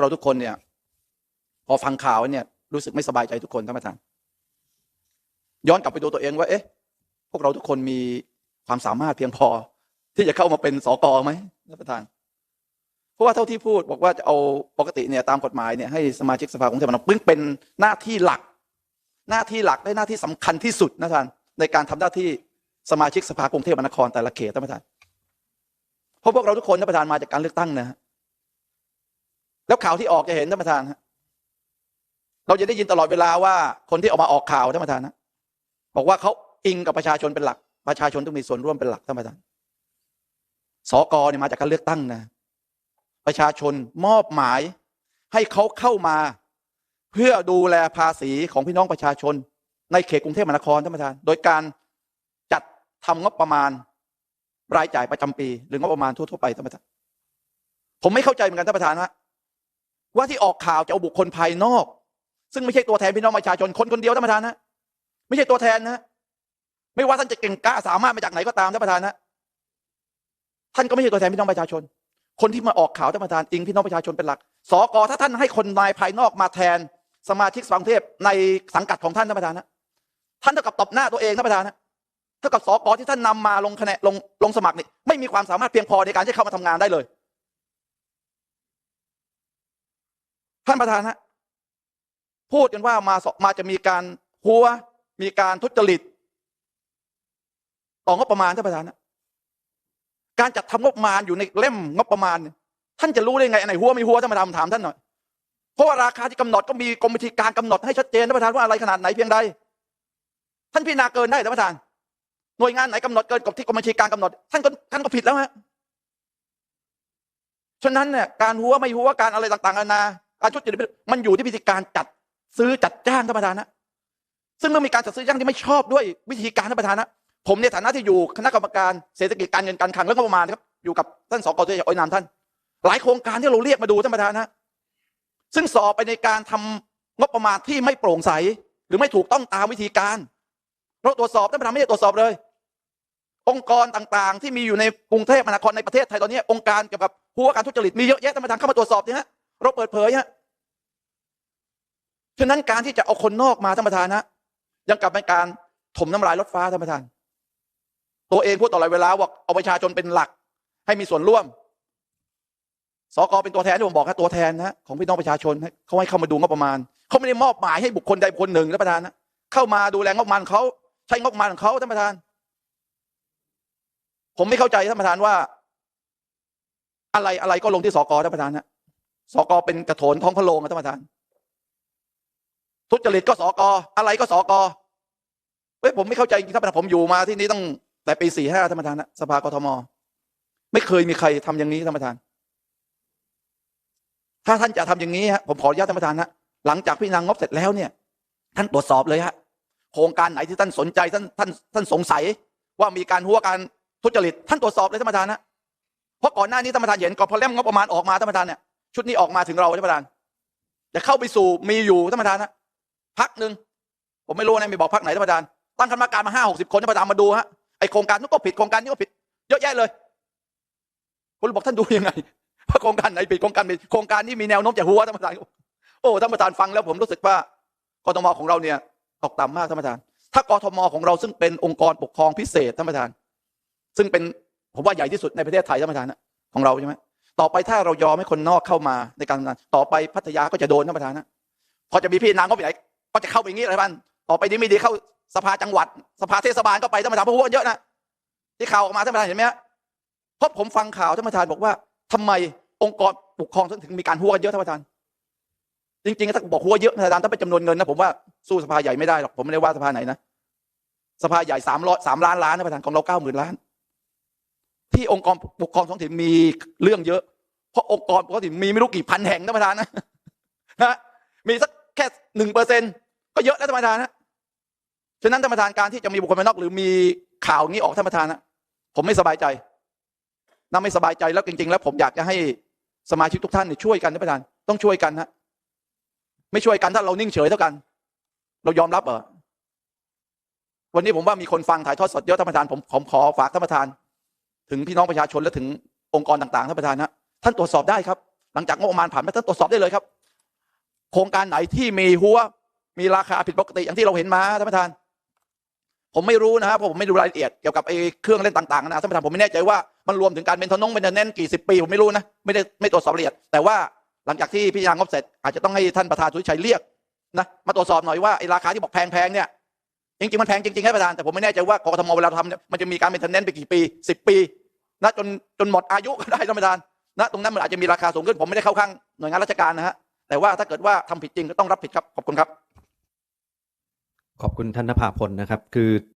กเราทุกคนเนี่ย พอฟังข่าวเนี่ย รู้สึกไม่สบายใจทุกคนท่านประธานย้อนกลับไปดูตัวเองว่า เอ๊ะ พวกเราทุกคนมีความสามารถเพียงพอ ที่จะเข้ามาเป็นสกไหมท่านประธาน เพราะว่าเท่าที่พูดบอกว่าจะเอาปกติเนี่ยตามกฎหมายเนี่ยให้สมาชิกสภากรุงเทพมหานครปึ้งเป็นหน้าที่หลัก หน้าที่หลักและหน้าที่สำคัญที่สุดนะท่านในการทำหน้าที่สมาชิกสภากรุงเทพมหานครแต่ละเขตท่านประธานเพราะพวกเราทุกคนท่านประธานมาจากการเลือกตั้งนะฮะ แล้วข่าวที่ออกจะเห็นท่านประธานฮะเราจะได้ยินตลอดเวลาว่าคนที่ออกมาออกข่าวท่านประธานนะบอกว่าเขาอิงกับประชาชนเป็นหลัก ประชาชนต้องมีส่วนร่วมเป็นหลักท่านประธานสกเนี่ยมาจากการเลือกตั้งนะ ประชาชนมอบหมายให้เขาเข้ามา เพื่อดูแลภาษีของพี่น้องประชาชน ในเขตกรุงเทพมหานครท่านประธาน โดยการจัดทำงบประมาณ รายจ่ายประจำปี หรืองบประมาณทั่วๆไปท่านประธาน ผมไม่เข้าใจเหมือนกันท่านประธานว่า ว่าที่ออกข่าวจะเอาบุคคลภายนอก ซึ่งไม่ใช่ตัวแทนพี่น้องประชาชนคนคนเดียวท่านประธานนะไม่ใช่ตัวแทนนะไม่ว่าท่านจะเก่งกล้าสามารถมาจากไหนก็ตามท่านประธานนะท่านก็ไม่ใช่ตัวแทนพี่น้องประชาชน คนที่มาออกข่าวท่านประธานอิงพี่น้องประชาชนเป็นหลักสกถ้าท่านให้คนนายภายนอกมาแทนสมาชิกสภากรุงเทพในสังกัดของท่านท่านประธานนะท่านเท่ากับตบหน้าตัวเองท่านประธานนะเท่ากับสกที่ท่านนำมาลงคะแนนลงลงสมัครนี่ไม่มีความสามารถเพียงพอในการที่เข้ามาทำงานได้เลย ท่านประธานฮะพูดกันว่ามามาจะมีการหัวมีการทุจริตต่องบประมาณท่านประธานนะการจัดทำงบประมาณอยู่ในเล่มงบประมาณ ท่านจะรู้ได้ไงอันไหนหัวไม่หัวท่านประธานถามท่านหน่อยเพราะว่าราคาที่กำหนดก็มีกรมบัญชีการกำหนดให้ชัดเจนท่านประธานว่าอะไรขนาดไหนเพียงใดท่านพิจารณาเกินได้ท่านประธาน หน่วยงานไหนกำหนดเกินกับที่กรมบัญชีการกำหนด ท่านก็ท่านก็ผิดแล้วฮะฉะนั้นเนี่ยการหัวไม่หัวการอะไรต่างๆนานา การทุจริตมันอยู่ที่วิธีการจัดซื้อจัดจ้างท่านประธานนะซึ่งเมื่อมีการจัดซื้อจ้างที่ไม่ชอบด้วยวิธีการท่านประธานนะผมในฐานะที่อยู่คณะกรรมการเศรษฐกิจการเงินการคลังและงบประมาณครับอยู่กับท่านสกตัวอยนามท่าน หลายโครงการที่เราเรียกมาดูท่านประธานนะซึ่งสอบไปในการทำงบประมาณที่ไม่โปร่งใส หรือไม่ถูกต้องตามวิธีการเราตรวจสอบท่านประธานไม่ได้ตรวจสอบเลย องค์กรต่างๆ ที่มีอยู่ในกรุงเทพมหานครในประเทศไทยตอนนี้ องค์การเกี่ยวกับผู้ว่าการทุจริตมีเยอะแยะท่านประธานเข้ามาตรวจสอบเนี่ยฮะ เราเปิดเผยฮะฉะนั้นการที่จะเอาคนนอกมาท่านประธานนะยังกลับเป็นการถมน้ำลายรถฟ้าท่านประธาน ตัวเองพูดตลอดเวลาว่าเอาประชาชนเป็นหลัก ให้มีส่วนร่วมสกเป็นตัวแทนที่ผมบอกครับตัวแทนนะของพี่น้องประชาชนเขาให้เข้ามาดูงบประมาณเขาไม่ได้มอบหมายให้บุคคลใดคคลหนึ่งท่านประธานนะเข้ามาดูแลงบประมาณเขาใช้งบประมาณของเขาท่านประธาน ผมไม่เข้าใจท่านประธานว่า อะไรอะไรก็ลงที่สกท่านประธานนะ สกเป็นกระโถนท้องพระโรงท่านประธาน ทุจริตก็สกอะไรก็สกเฮ้ยผมไม่เข้าใจจริงท่านประธานผมอยู่มาที่นี้ตั้งแต่ปีสี่ห้าท่านประธานนะสภากทม ไม่เคยมีใครทำอย่างนี้ท่านประธาน ถ้าท่านจะทำอย่างนี้ฮะผมขออนุญาตท่านประธานนะหลังจากพิจารณางบเสร็จแล้วเนี่ย ท่านตรวจสอบเลยฮะโครงการไหนที่ท่านสนใจท่านท่านท่านสงสัย ว่ามีการหัวการทุจริต ท่านตรวจสอบเลยท่านประธานนะเพราะก่อนหน้านี้ท่านประธานเห็นก่อนพอเล่มงบประมาณออกมาท่านประธานเนี่ย ชุดนี้ออกมาถึงเราท่านประธานจะเข้าไปสู่มีอยู่ท่านประธานนะพักหนึ่งผมไม่รู้นะไม่บอกพักไหนท่านประธานตั้งคณะกรรมการมาห้าหกสิบคนท่านประธานมาดูฮะไอโครงการนู้นก็ผิดโครงการนี้ก็ผิด เยอะแยะเลยผมบอกท่านดูยังไงว่าโครงการไหนผิดโครงการผิดโครงการนี้มีแนวโน้มจะหัวท่านประธานโอ้ท่านประธานฟังแล้วผมรู้สึกว่ากทมของเราเนี่ยตกต่ำมากท่านประธาน ถ้ากทมของเราซึ่งเป็นองค์กรปกครองพิเศษท่านประธาน ซึ่งเป็นผมว่าใหญ่ที่สุดในประเทศไทยท่านประธานนะของเราใช่ไหม ต่อไปถ้าเรายอมให้คนนอกเข้ามาในการทำงาน ต่อไปพัทยาก็จะโดนท่านประธานนะพอจะมีพี่นางก็ไปไหนก็จะเข้าไปอย่างนี้เลยท่านต่อไปนี้ไม่ดีเข้าสภาจังหวัด สภาเทศบาลก็ไปท่านประธานเพราะว่าเยอะนะที่ข่าวออกมาท่านประธานเห็นไหมเพราะผมฟังข่าวท่านประธานบอกว่าทำไมองค์กรปกครองถึงมีการหัวกันเยอะท่านประธาน จริงๆถ้าบอกหัวเยอะท่านประธานถ้าเป็นจำนวนเงินนะผมว่าสู้สภาใหญ่ไม่ได้หรอกผมไม่ได้ว่าสภาไหนนะสภาใหญ่สามร้อยสามล้านล้านท่านประธานของเราเก้าหมื่นล้าน ที่องค์กรปกครองท้องถิ่นมีเรื่องเยอะ เพราะองค์กรปกครองท้องถิ่นมีไม่รู้กี่พันแห่งท่านประธานนะนะมีสักแค่หนึ่งเปอร์เซ็นก็เยอะแล้วท่านประธานนะฉะนั้นท่านประธานการที่จะมีบุคคลภายนอก หรือมีข่าวนี้ออกท่านประธานนะผมไม่สบายใจน่าไม่สบายใจแล้วจริง ๆ แล้วผมอยากจะให้สมาชิกทุกท่านช่วยกันท่านประธาน ต้องช่วยกันนะไม่ช่วยกันถ้าเรานิ่งเฉยเท่ากัน เรายอมรับเหรอวันนี้ผมว่ามีคนฟังถ่ายทอดสดเยอะท่านประธานผมผมขอฝากท่านประธาน ถึงพี่น้องประชาชนและถึงองค์กรต่างๆท่านประธานนะท่านตรวจสอบได้ครับ หลังจากงบประมาณผ่านไปท่านตรวจสอบได้เลยครับ โครงการไหนที่มีหัวมีราคาผิดปกติอย่างที่เราเห็นมาท่านประธาน ผมไม่รู้นะครับเพราะผมไม่ดูรายละเอียดเกี่ยวกับไอ้เครื่องเล่นต่างๆนะท่านประธานผมไม่แน่ใจว่ามันรวมถึงการเป็นทนงเป็นเน้นกี่สิบปีผมไม่รู้นะไม่ได้ไม่ตรวจสอบละเอียด แต่ว่าหลังจากที่พิจารณางบเสร็จอาจจะต้องให้ท่านประธานสุวิชัยเรียกนะมาตรวจสอบหน่อยว่าไอ้ราคาที่บอกแพงๆเนี่ยจริงๆมันแพงจริงๆครับประธานแต่ผมไม่แน่ใจว่ากกทมเวลาทำเนี่ยมันจะมีการเป็นทนเน้นไปกี่ปีสิบปี นะจนจนหมดอายุก็ได้ท่านประธานนะตรงนั้นมันอาจจะมีราคาสูงขึ้นผมไม่ได้เข้าข้างหน่วยงานราชการนะฮะแต่ว่าถ้าเกิดว่าทำผิดจริงก็ต้องรับผิดครับขอบคุณครับ ขอบคุณท่านนภาพลนะครับ คือ